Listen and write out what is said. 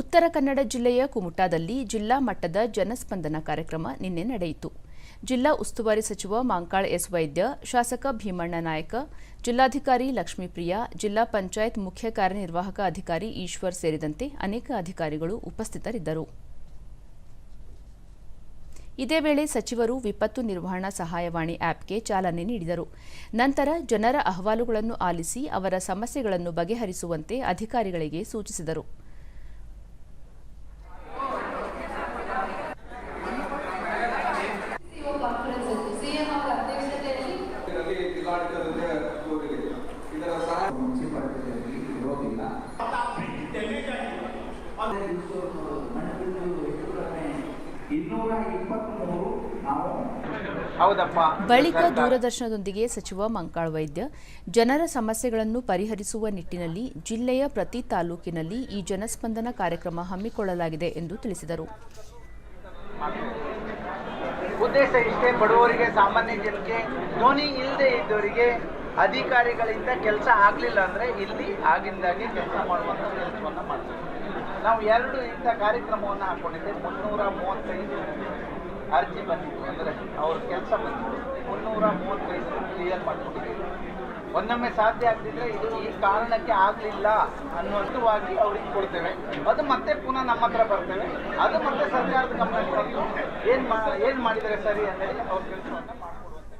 ಉತ್ತರ ಕನ್ನಡ ಜಿಲ್ಲೆಯ ಕುಮಟಾದಲ್ಲಿ ಜಿಲ್ಲಾ ಮಟ್ಟದ ಜನಸ್ಪಂದನ ಕಾರ್ಯಕ್ರಮ ನಿನ್ನೆ ನಡೆಯಿತು. ಜಿಲ್ಲಾ ಉಸ್ತುವಾರಿ ಸಚಿವ ಮಾಂಕಾಳ್ ಎಸ್ ವೈದ್ಯ, ಶಾಸಕ ಭೀಮಣ್ಣ ನಾಯಕ, ಜಿಲ್ಲಾಧಿಕಾರಿ ಲಕ್ಷ್ಮೀಪ್ರಿಯಾ, ಜಿಲ್ಲಾ ಪಂಚಾಯತ್ ಮುಖ್ಯ ಕಾರ್ಯನಿರ್ವಾಹಕ ಅಧಿಕಾರಿ ಈಶ್ವರ್ ಸೇರಿದಂತೆ ಅನೇಕ ಅಧಿಕಾರಿಗಳು ಉಪಸ್ಥಿತರಿದ್ದರು. ಇದೇ ವೇಳೆ ಸಚಿವರು ವಿಪತ್ತು ನಿರ್ವಹಣಾ ಸಹಾಯವಾಣಿ ಆ್ಯಪ್ಗೆ ಚಾಲನೆ ನೀಡಿದರು. ನಂತರ ಜನರ ಅಹವಾಲುಗಳನ್ನು ಆಲಿಸಿ ಅವರ ಸಮಸ್ಯೆಗಳನ್ನು ಬಗೆಹರಿಸುವಂತೆ ಅಧಿಕಾರಿಗಳಿಗೆ ಸೂಚಿಸಿದರು. ಬಳಿಕ ದೂರದರ್ಶನದೊಂದಿಗೆ ಸಚಿವ ಮಂಕಾಳ್ ವೈದ್ಯ. ಜನರ ಸಮಸ್ಯೆಗಳನ್ನು ಪರಿಹರಿಸುವ ನಿಟ್ಟಿನಲ್ಲಿ ಜಿಲ್ಲೆಯ ಪ್ರತಿ ತಾಲೂಕಿನಲ್ಲಿ ಈ ಜನಸ್ಪಂದನ ಕಾರ್ಯಕ್ರಮ ಹಮ್ಮಿಕೊಳ್ಳಲಾಗಿದೆ ಎಂದು ತಿಳಿಸಿದರು. ಉದ್ದೇಶ ಇಷ್ಟೇ ಬಡವರಿಗೆ ಸಾಮಾನ್ಯ ಜನಕ್ಕೆ ಧ್ವನಿ ಇಲ್ಲದೆ ಇದ್ದವರಿಗೆ ಅಧಿಕಾರಿಗಳಿಂದ ಕೆಲಸ ಆಗಲಿಲ್ಲ ಅಂದರೆ ಇಲ್ಲಿ ಆಗಿಂದಾಗಿ ಕೆಲಸ ಮಾಡುವಂಥ ಕೆಲಸವನ್ನು ಮಾಡ್ತೀವಿ. ನಾವು ಎರಡು ಇಂಥ ಕಾರ್ಯಕ್ರಮವನ್ನು ಹಾಕೊಂಡಿದ್ದೆ ಮುನ್ನೂರ ಮೂವತ್ತೈದು ಅರ್ಜಿ ಬಂದಿತ್ತು. ಅಂದರೆ ಅವ್ರ ಕೆಲಸ ಬಂದಿತ್ತು. ಮುನ್ನೂರ ಮೂವತ್ತೈದು ಕ್ಲಿಯರ್ ಮಾಡ್ಕೊಂಡಿದ್ದೀವಿ. ಒಂದೊಮ್ಮೆ ಸಾಧ್ಯ ಆಗದಿದ್ರೆ ಇದು ಈ ಕಾರಣಕ್ಕೆ ಆಗಲಿಲ್ಲ ಅನ್ನುವಂತವಾಗಿ ಅವ್ರಿಗೆ ಕೊಡ್ತೇವೆ. ಅದು ಮತ್ತೆ ಪುನಃ ನಮ್ಮ ಹತ್ರ ಬರ್ತೇವೆ. ಅದು ಮತ್ತೆ ಸರ್ಕಾರದ ಗಮನಕ್ಕೆ ಏನು ಮಾ ಏನು ಮಾಡಿದರೆ ಸರಿ ಅಂತೇಳಿ ಅವ್ರ ಕೆಲಸವನ್ನು ಮಾಡ್ತಾರೆ